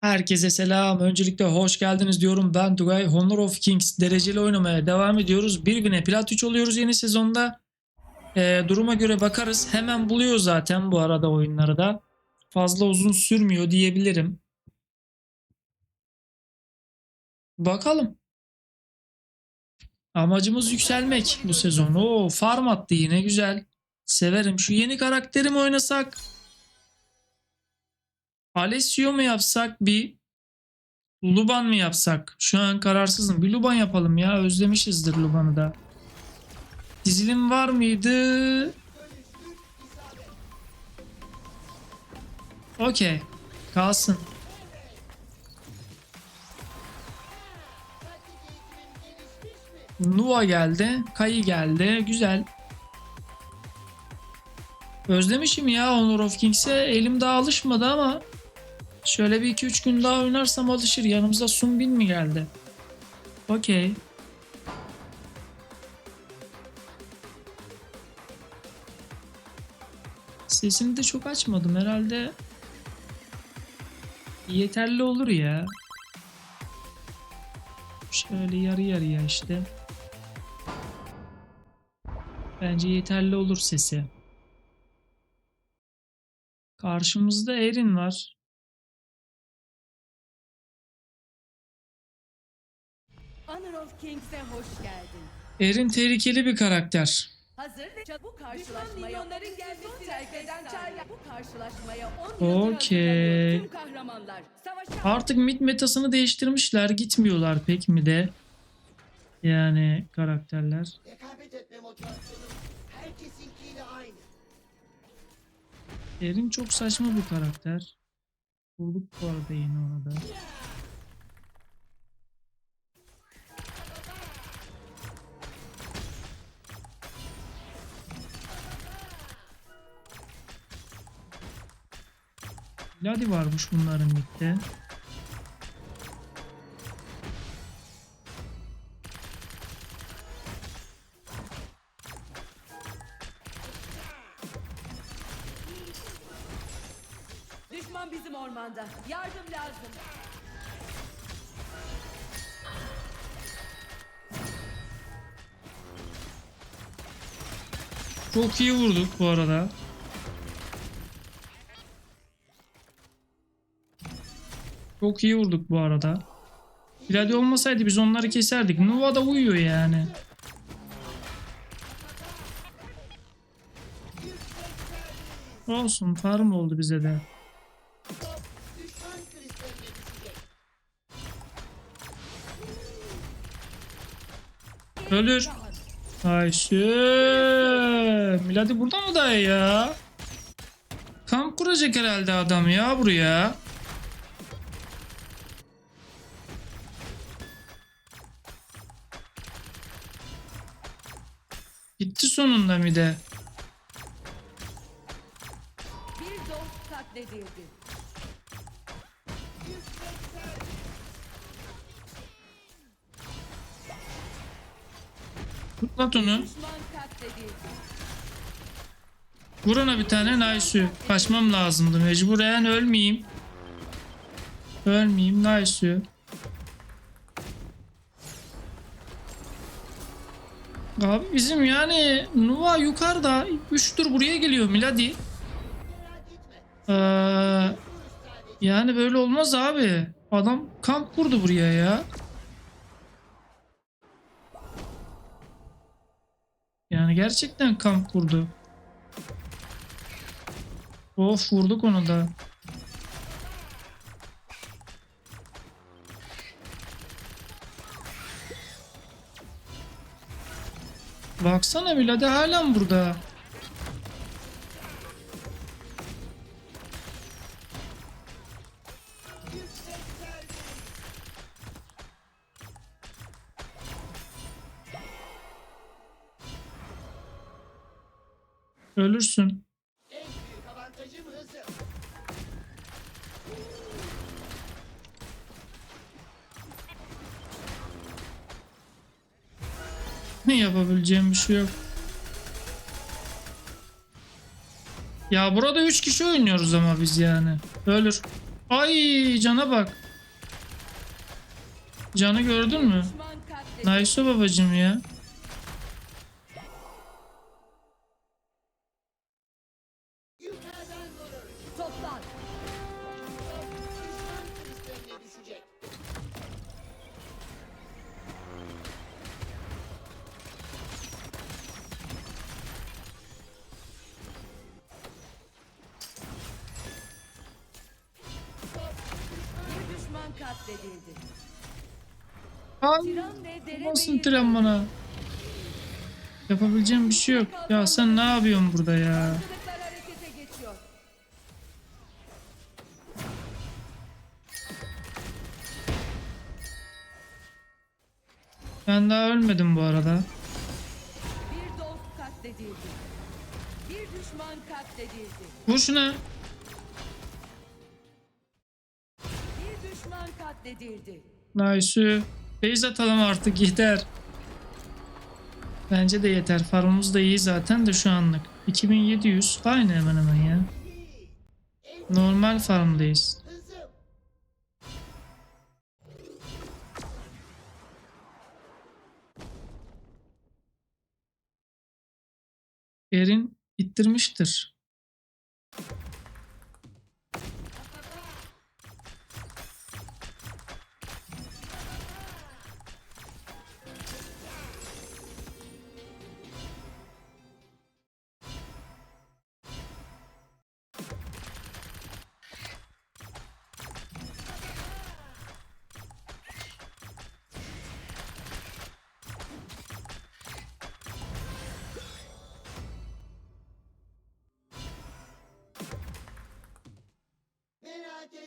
Herkese selam. Öncelikle hoş geldiniz diyorum. Ben Tugay. Honor of Kings dereceli oynamaya devam ediyoruz. Bir güne plat 3 oluyoruz yeni sezonda. Ee, duruma göre bakarız. Hemen buluyor zaten bu arada oyunları da. Fazla uzun sürmüyor diyebilirim. Bakalım. Amacımız yükselmek bu sezon. Oo, farm attı yine güzel. Severim. Şu yeni karakteri mi oynasak? Alessio mu yapsak bir Luban mı yapsak? Şu an kararsızım. Bir Luban yapalım ya. Özlemişizdir Luban'ı da. Dizilim var mıydı? Okey. Kalsın. Nua geldi. Kayı geldi. Güzel. Özlemişim ya Honor of Kings'e. Elim daha alışmadı ama şöyle bir 2-3 gün daha oynarsam alışır. Yanımıza Sunbin mi geldi? Okey. Sesini de çok açmadım. Herhalde yeterli olur ya. Şöyle yarı yarıya işte. Bence yeterli olur sesi. Karşımızda Erin var. Kings'e hoş geldin. Erin tehlikeli bir karakter. Hazır ve bu karşılaşmaya onların gelmesini terk eden çayla bu karşılaşmaya 10 yıldır hazırlanıyor tüm kahramanlar. Savaşa Artık mid metasını değiştirmişler. Gitmiyorlar pek mi de. Yani karakterler. Rekabet etme motivasyonu herkesinkiyle aynı. Erin çok saçma bir karakter. Bulduk bu arada yeni onu da. Ladi varmış bunların midde. Düşman bizim ormanda. Yardım lazım. Çok iyi vurduk bu arada. Çok iyi vurduk bu arada. Gladi olmasaydı biz onları keserdik. Nova da uyuyor yani. Olsun farm oldu bize de. Ölür. Ayşe. Miladi burada mı da ya? Kamp kuracak herhalde adam ya buraya. Gitti sonunda mi de? Bir dost katledildi. Tutlat onu. Düşman katledildi. Vur ona bir tane nice. Kaçmam lazımdı mecburen ölmeyeyim. Ölmeyeyim nice. Abi bizim yani Nuva yukarıda 3 tur buraya geliyor Miladi. Ee, yani böyle olmaz abi. Adam kamp kurdu buraya ya. Yani gerçekten kamp kurdu. Of vurduk onu da. Baksana Milade halen burada. Ölürsün. yapabileceğim bir şey yok. Ya burada 3 kişi oynuyoruz ama biz yani. Ölür. Ay cana bak. Canı gördün mü? Nice babacım ya. Katledildi. Ve nasıl tren bana? Yapabileceğim bir şey yok. Ya sen ne yapıyorsun burada ya? Ben daha ölmedim bu arada. Bir dost katledildi. Bir düşman katledildi. Vur şuna. Katledildi. Nice. Base atalım artık yeter. Bence de yeter. Farmımız da iyi zaten de şu anlık. 2700. Aynı hemen hemen ya. Normal farmdayız. Erin ittirmiştir.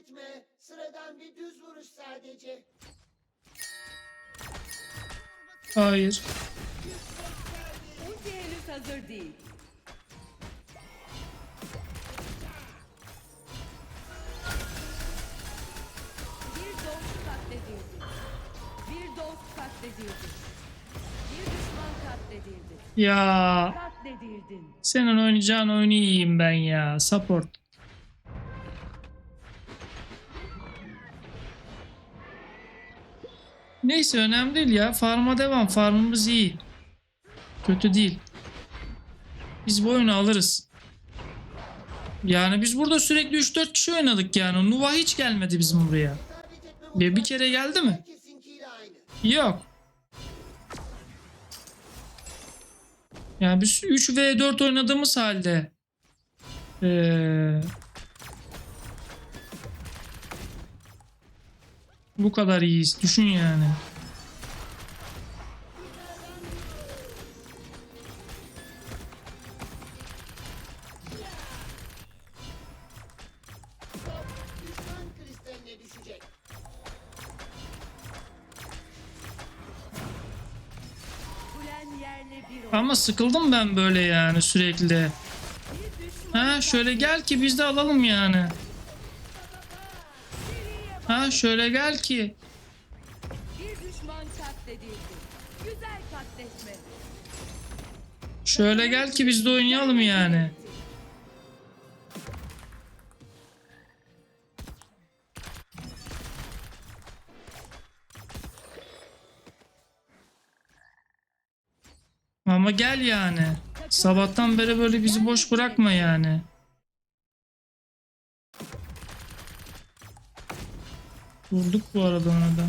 Etme. Sıradan bir düz vuruş sadece. Hayır. Ulti henüz hazır değil. Bir dost katledildi. Bir dost katledildi. Bir düşman katledildi. Ya Katledildin. senin oynayacağın oyunu yiyeyim ben ya. Support. Neyse önemli değil ya. Farm'a devam. Farmımız iyi. Kötü değil. Biz bu oyunu alırız. Yani biz burada sürekli 3-4 kişi oynadık yani. Nuva hiç gelmedi bizim buraya. Etme Bir, kere geldi mi? Yok. Yani biz 3 v 4 oynadığımız halde ee, bu kadar iyiyiz. Düşün yani. Ama sıkıldım ben böyle yani sürekli. Ha şöyle gel ki biz de alalım yani. Şöyle gel ki. Bir düşman katledildi. Güzel katletme. Şöyle gel ki biz de oynayalım yani. Ama gel yani. Sabahtan beri böyle bizi boş bırakma yani. Vurduk bu arada ona da.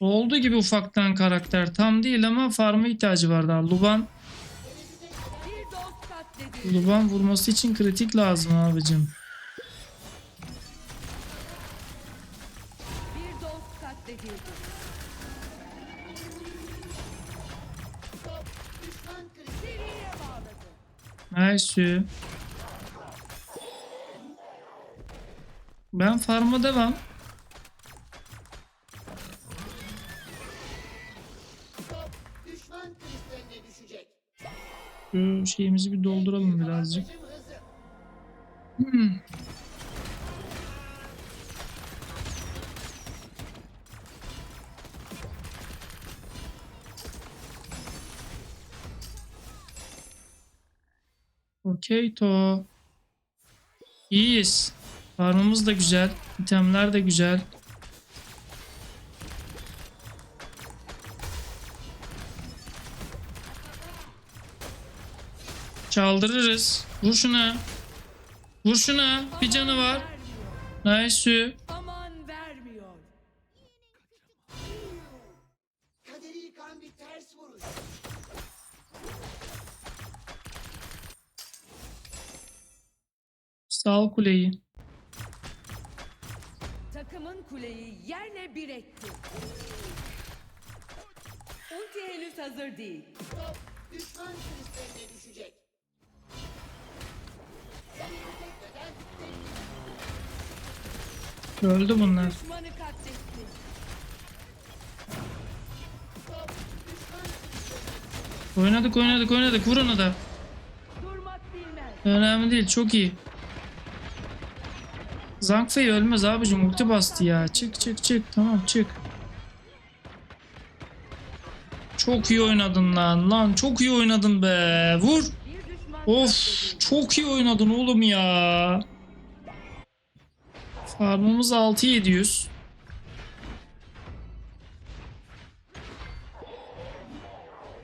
Oldu gibi ufaktan karakter. Tam değil ama farma ihtiyacı var daha. Luban. Luban vurması için kritik lazım abicim. Nice. Ben farma devam. Şu şeyimizi bir dolduralım birazcık. Hmm. Okey to. İyiyiz. Farmımız da güzel. İtemler de güzel. Çaldırırız. Vur şuna. Vur şuna. Bir canı var. Nice. Sal kuleyi. Takımın kuleyi yerle bir etti. Ulti henüz hazır değil. Top düşman kristaline düşecek. Öldü bunlar. Düşmanı katletti. Oynadık oynadık oynadık. Vur onu da. Durmak bilmez. Önemli değil. Çok iyi. Zhang ölmez abicim. Ulti bastı ya. Çık çık çık. Tamam çık. Çok iyi oynadın lan. Lan çok iyi oynadın be. Vur. Of çok iyi oynadın oğlum ya. Farmımız 6700.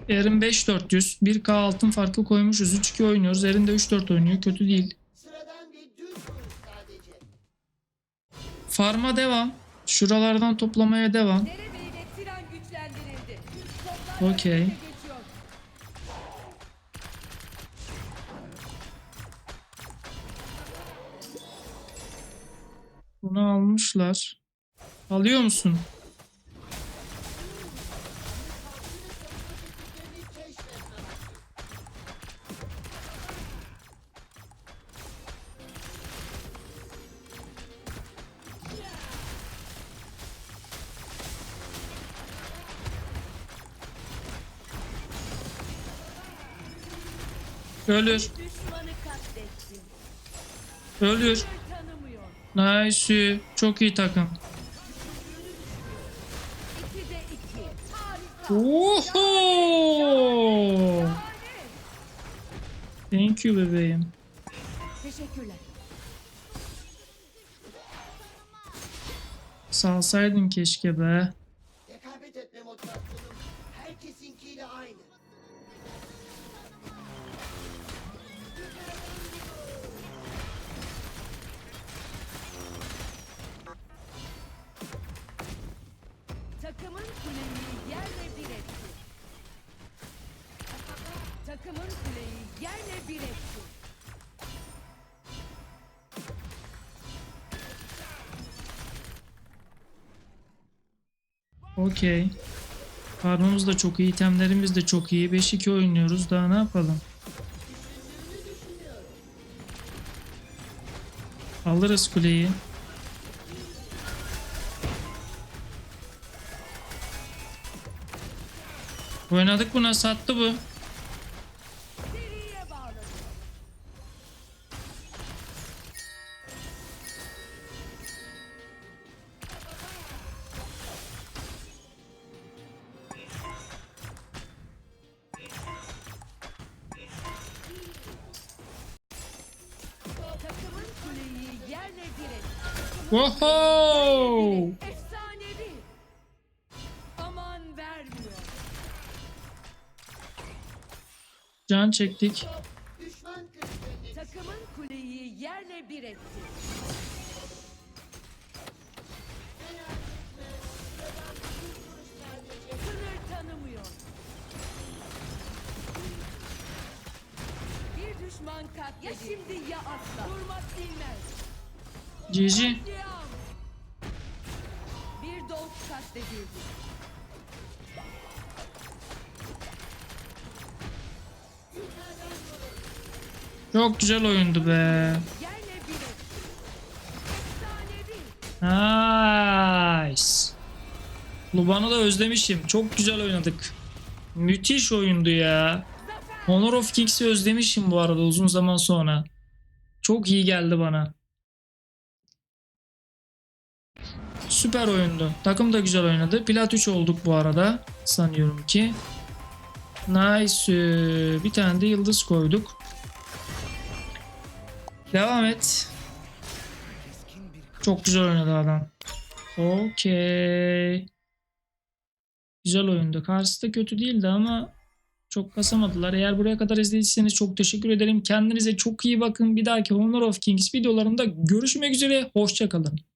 Erin 5400. 1k altın farklı koymuşuz. 3-2 oynuyoruz. Erin de 3-4 oynuyor. Kötü değil. Farma devam. Şuralardan toplamaya devam. Okey. Bunu almışlar. Alıyor musun? Ölür. Ölür. Nice. Çok iyi takım. Oho! Thank you bebeğim. Teşekkürler. Salsaydın keşke be. Takımın kuleyi yerle bir etti. Okey. Karnımız da çok iyi, itemlerimiz de çok iyi. 5-2 oynuyoruz. Daha ne yapalım? Alırız kuleyi. Oynadık buna sattı bu. Efsanevi. Aman vermiyor. Can çektik. Takımın kuleyi yerle bir etti. Sınır tanımıyor. Bir düşman katledildi. Ya şimdi ya asla. Durmak bilmez. GG. Bir dost katledildi. Çok güzel oyundu be. Nice. Luban'ı da özlemişim. Çok güzel oynadık. Müthiş oyundu ya. Honor of Kings'i özlemişim bu arada uzun zaman sonra. Çok iyi geldi bana. Süper oyundu. Takım da güzel oynadı. Plat 3 olduk bu arada. Sanıyorum ki. Nice. Bir tane de yıldız koyduk. Devam et. Çok güzel oynadı adam. Okey. Güzel oyundu. Karşısı da kötü değildi ama çok kasamadılar. Eğer buraya kadar izlediyseniz çok teşekkür ederim. Kendinize çok iyi bakın. Bir dahaki Honor of Kings videolarında görüşmek üzere. Hoşçakalın.